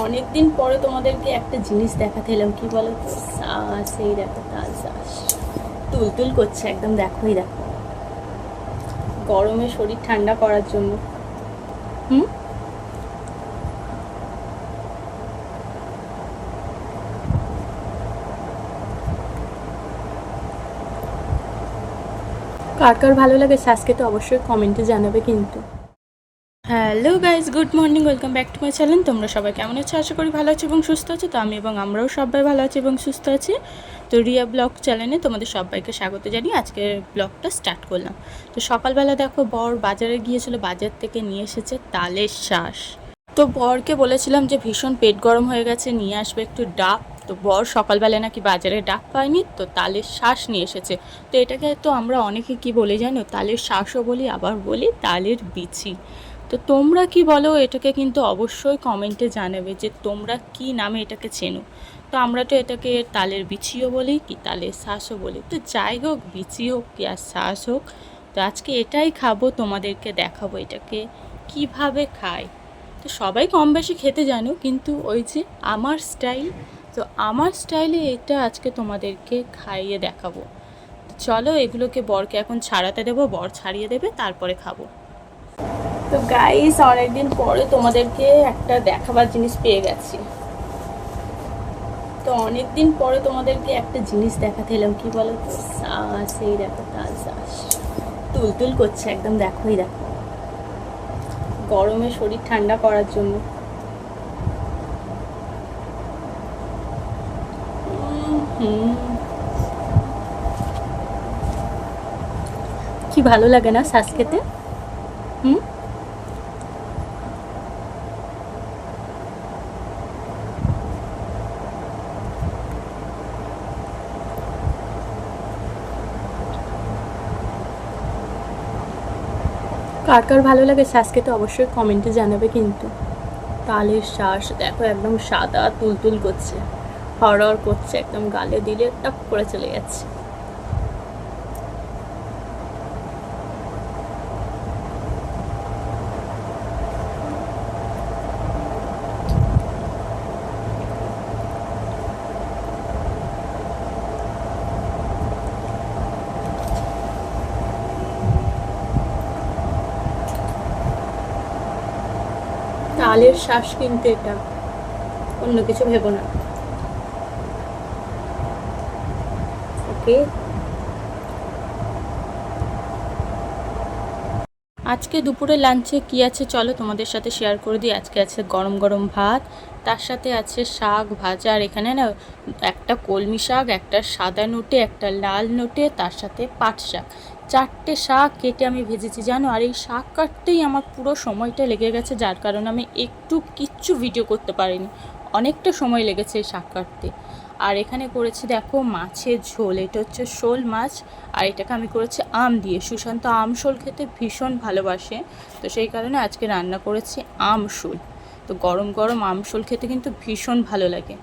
অনেক দিন পরে তোমাদেরকে একটা জিনিস দেখাতে এলাম কি বলো? তো শ্বাস এই দেখো, তাল শ্বাস তুলতুল করছে একদম, দেখোই দেখো। গরমে শরীর ঠান্ডা করার জন্য। হুম? কার কার ভালো লাগে শ্বাসকে তো অবশ্যই কমেন্টে জানাবে কিন্তু। Hello guys good morning, welcome back to my channel. তোমরা সবাই কেমন আছো? আশা করি ভালো আছো এবং সুস্থ আছো। তো আমি এবং আমরাও সবাই ভালো আছি এবং সুস্থ আছি। তো রিয়া ব্লগ চ্যানেলে তোমাদের সবাইকে স্বাগত জানিয়ে আজকের ব্লগটা স্টার্ট করলাম। তো সকালবেলা দেখো, বর বাজারে গিয়েছিল, বাজার থেকে নিয়ে এসেছে তালের শ্বাস তো বরকে বলেছিলাম যে ভীষণ পেট গরম হয়ে গেছে, নিয়ে আসবে একটু ডাব। তো বর সকালবেলা নাকি বাজারে ডাক পায়নি, তো তালের শ্বাস নিয়ে এসেছে। তো এটাকে তো আমরা অনেকে কি বলে জানো? তালের শ্বাসও বলি, আবার বলি তালের বিচি। তো তোমরা কি বলো, এটাকে কিন্তু অবশ্যই কমেন্টে জানাবে যে তোমরা কি নামে এটাকে চেনো। তো আমরা তো এটাকে তালের বিচিও বলি কি তালের শ্বাসও বলি। তো যাই হোক, বিচি হোক কি আর শ্বাস হোক, তো আজকে এটাই খাব, তোমাদেরকে দেখাবো এটাকে কীভাবে খায়। তো সবাই কম বেশি খেতে জানো, কিন্তু ওই যে আমার স্টাইল, তো আমার স্টাইলে এটা আজকে তোমাদেরকে খাইয়ে দেখাবো। চলো এগুলোকে বরকে এখন ছাড়াতে দেবো, বর ছাড়িয়ে দেবে, তারপরে খাব। তো গাইস অনেকদিন পরে তোমাদেরকে একটা দেখাবার জিনিস পেয়ে গেছি। তো অনেকদিন পরে তোমাদেরকে একটা জিনিস দেখাতে এলাম কি বলো তো শ্বাস এই দেখো তাল শ্বাস তুলতুল করছে একদম দেখোই দেখো। গরমে শরীর ঠান্ডা করার জন্য। কি ভালো লাগে না শ্বাস খেতে? হুম? কার কার ভালো লাগে শ্বাসকে তো অবশ্যই কমেন্টে জানাবে কিন্তু। তালের শ্বাস দেখো একদম সাদা, তুলতুল করছে। হর করছে, একদম গালে দিলে টপ করে চলে যাচ্ছে। তালের শ্বাস কিন্তু এটা অন্য কিছু ভেবো না। ওকে। আজকে দুপুরে লাঞ্চে কি আছে চলো তোমাদের সাথে শেয়ার করে দিই। আজকে আছে গরম গরম ভাত, তার সাথে আছে শাক ভাজা, আর এখানে না একটা কলমি শাক, একটা সাদা নোটে, একটা লাল নোটে, তার সাথে পাট শাক। চারটে শাক কেটে আমি ভেজেছি, জানো? আর এই শাক কাটতেই আমার পুরো সময়টা লেগে গেছে, যার কারণে আমি একটু কিচ্ছু ভিডিও করতে পারিনি। অনেকটা সময় লেগেছে এই শাক কাটতে। আর এখানে করেছি, দেখো, মাছের ঝোল। এটা হচ্ছে শোল মাছ, আর এটাকে আমি করেছি আম দিয়ে। সুশান্ত আম শোল খেতে ভীষণ ভালোবাসে, তো সেই কারণে আজকে রান্না করেছি আম শোল। তো গরম গরম আম শোল খেতে কিন্তু ভীষণ ভালো লাগে।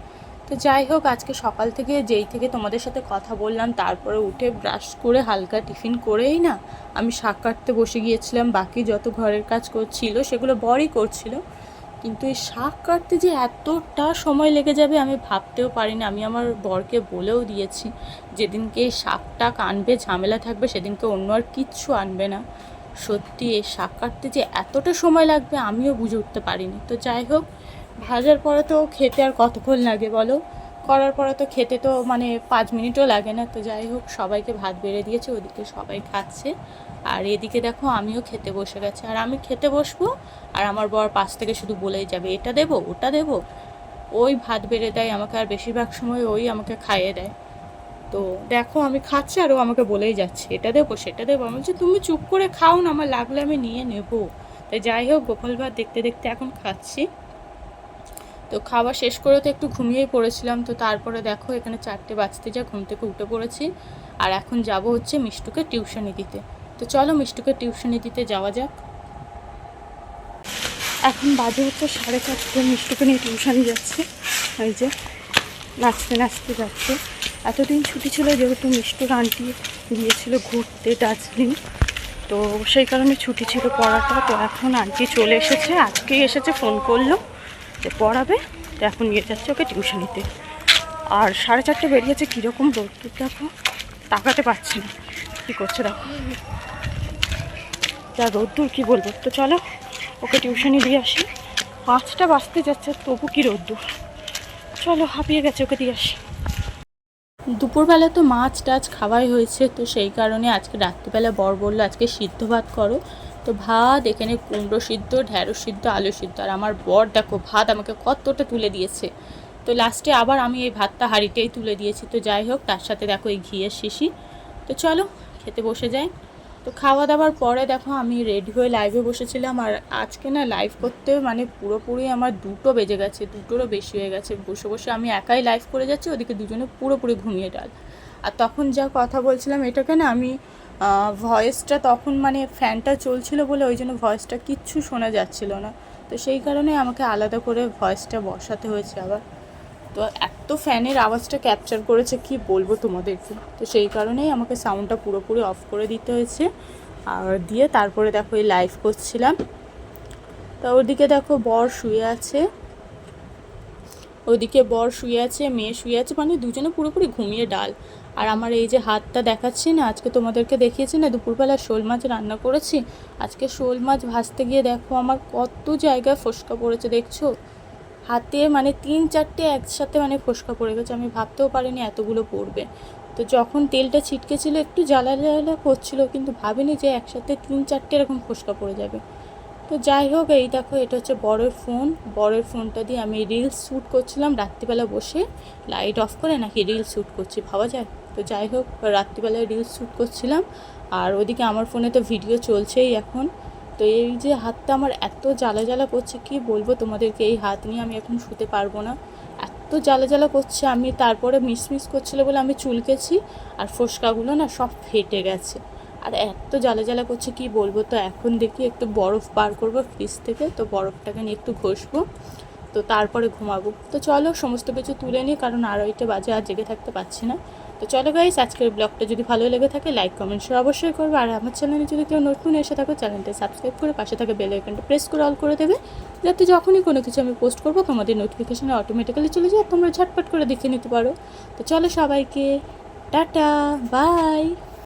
তো যাই হোক, আজকে সকাল থেকে যেই থেকে তোমাদের সাথে কথা বললাম, তারপরে উঠে ব্রাশ করে হালকা টিফিন করেই না, আমি শাক কাটতে বসে গিয়েছিলাম। বাকি যত ঘরের কাজ করছিল, সেগুলো বরই করছিল। কিন্তু এই শাক কাটতে যে এতটা সময় লেগে যাবে, আমি ভাবতেও পারিনি। আমি আমার বরকে বলেও দিয়েছি, যেদিনকে এই শাকটা আনবে, ঝামেলা থাকবে, সেদিনকে অন্য আর কিচ্ছু আনবে না। সত্যি, এই শাক কাটতে যে এতটা সময় লাগবে, আমিও বুঝে উঠতে পারিনি। তো যাই হোক ভাজার পরে তো খেতে আর কতক্ষণ লাগে বলো? করার পরে তো খেতে তো মানে পাঁচ মিনিটও লাগে না, তো যাই হোক, সবাইকে ভাত বেড়ে দিয়েছে, ওদিকে সবাই খাচ্ছে। আর এদিকে দেখো, আমিও খেতে বসে গেছি। আর আমি খেতে বসবো, আর আমার বর পাশ থেকে শুধু বলেই যাবে, এটা দেবো, ওটা দেবো? ওই ভাত বেড়ে দেয়, আমাকে আর বেশিরভাগ সময় ওই আমাকে খাইয়ে দেয়। তো দেখো, আমি খাচ্ছি আর ও আমাকে বলেই যাচ্ছে, এটা দেবো, সেটা দেবো। আমি বলছি, তুমি চুপ করে খাও না, আমার লাগলে আমি নিয়ে নেব। তাই যাই হোক, গোপাল ভাত দেখতে দেখতে এখন খাচ্ছি। তো খাওয়া শেষ করে তো একটু ঘুমিয়েই পড়েছিলাম, তো তারপরে দেখো এখানে চারটে বাজতে যা ঘুম থেকে উঠে পড়েছি। আর এখন যাব হচ্ছে মিষ্টুকে টিউশনি দিতে। তো চলো মিষ্টুকে টিউশনি দিতে যাওয়া যাক। এখন বাজে হচ্ছে সাড়ে চারটে, মিষ্টুকে নিয়ে টিউশনি যাচ্ছে। ওই যে নাচতে নাচতে যাচ্ছে। এতদিন ছুটি ছিল যেহেতু মিষ্টুর আন্টি গিয়েছিল ঘুরতে দার্জিলিং, তো সেই কারণে ছুটি ছিল পড়াটা। তো এখন আন্টি চলে এসেছে, আজকেই এসেছে, ফোন করল। যে পড়াবে, তো এখন নিয়ে যাচ্ছে ওকে টিউশনিতে আর সাড়ে চারটে বেরিয়েছে, কীরকম রোদ্দুর দেখো। তাকাতে পারছি না। কী করছে দেখো। যা রোদ্দুর কী বলব? তো চলো, ওকে টিউশনি দিয়ে আসি। পাঁচটা বাজতে যাচ্ছে, তবু কি রোদ্দুর। চলো, হাঁপিয়ে গেছে ওকে দিয়ে আসি। দুপুরবেলা তো মাছ টাছ খাওয়াই হয়েছে, তো সেই কারণে আজকে রাত্রিবেলা বর বলল, আজকে সিদ্ধ ভাত করো। তো ভাত, এখানে কুমড়ো সিদ্ধ, ঢ্যাঁড়স সিদ্ধ, আলু সিদ্ধ। আর আমার বর, দেখো, ভাত আমাকে কতটা তুলে দিয়েছে। তো লাস্টে আবার আমি এই ভাতটা হাঁড়িতেই তুলে দিয়েছি। তো যাই হোক, তার সাথে দেখো এই ঘিয়ের শিশি। তো চলো, খেতে বসে যাই। তো খাওয়া দাওয়ার পরে দেখো, আমি রেডি হয়ে লাইভে বসেছিলাম। আর আজকে না লাইভ করতে মানে পুরোপুরি আমার দুটো বেজে গেছে, দুটোরও বেশি হয়ে গেছে। বসে বসে আমি একাই লাইভ করে যাচ্ছি, ওদিকে দুজনে পুরোপুরি ঘুমিয়ে ডাল। আর তখন যা কথা বলছিলাম, এটাকে না আমি ভয়েসটা তখন মানে ফ্যানটা চলছিল বলে ওই জন্য ভয়েসটা কিচ্ছু শোনা যাচ্ছিল না। তো সেই কারণে আমাকে আলাদা করে ভয়েসটা বসাতে হয়েছে আবার। তো এত ফ্যানের আওয়াজটা ক্যাপচার করেছে, কি বলব তোমাদেরকে? তো সেই কারণেই আমাকে সাউন্ডটা পুরোপুরি অফ করে দিতে হয়েছে। আর দিয়ে তারপরে দেখো এই লাইভ করছিলাম। তা ওদিকে দেখো বর শুয়ে আছে। ওদিকে বর শুয়ে আছে, মেয়ে শুয়ে আছে মানে দুজনে পুরোপুরি ঘুমিয়ে ডাল। আর আমার এই যে হাতটা দেখাচ্ছি না, আজকে তোমাদেরকে দেখিয়েছি না, দুপুরবেলা শোল মাছ রান্না করেছি। আজকে শোল মাছ ভাজতে গিয়ে দেখো আমার কত জায়গায় ফসকা পড়েছে, দেখছ? হাতে মানে তিন চারটে একসাথে মানে ফোসকা পড়ে গেছে, আমি ভাবতেও পারিনি এতগুলো পড়বে। তো যখন তেলটা ছিটকে ছিল একটু জ্বালা জ্বালা করছিল কিন্তু ভাবিনি যে একসাথে তিন চারটে এরকম ফোসকা পড়ে যাবে। তো যাই হোক, এই দেখো, এটা হচ্ছে বড়ের ফোন। বড়ের ফোনটা দিয়ে আমি রিলস শ্যুট করছিলাম রাত্রিবেলা বসে। লাইট অফ করে নাকি রিলস শ্যুট করছি, ভাবা যায়। তো যাই হোক, রাত্রিবেলায় রিলস শ্যুট করছিলাম। আর ওদিকে আমার ফোনে তো ভিডিও চলছেই এখন। তো এই যে হাতটা আমার এত জ্বালা জ্বালা করছে, কি বলব তোমাদেরকে? এই হাত নিয়ে আমি এখন শুতে পারব না। এত জ্বালা জ্বালা করছে, আমি তারপরে মিসমিস করছিল বলে আমি চুলকেছি। আর ফোসকাগুলো না সব ফেটে গেছে। আর এত জ্বালা জ্বালা করছে, কি বলব? তো এখন দেখি একটু বরফ বার করব ফ্রিজ থেকে, তো বরফটাকে নিয়ে একটু ঘষবো, তো তারপরে ঘুমাবো। তো চলো সমস্ত কিছু তুলে নিই, কারণ আড়াইটে বাজে আর জেগে থাকতে পারছি না। তো চলো গাইস আজকের ব্লগটা যদি ভালো লেগে থাকে লাইক কমেন্ট শেয়ার অবশ্যই করবে। আর আমার চ্যানেলে যদি কেউ নতুন এসে থাকো চ্যানেলটা সাবস্ক্রাইব করে পাশে থাকে বেল আইকনটা প্রেস করে অল করে দেবে, যাতে যখনই কোনো কিছু আমি পোস্ট করব, তোমাদের নোটিফিকেশানে অটোমেটিক্যালি চলে যায় তোমরা ঝটপট করে দেখে নিতে পারো। তো চলো সবাইকে, টাটা বাই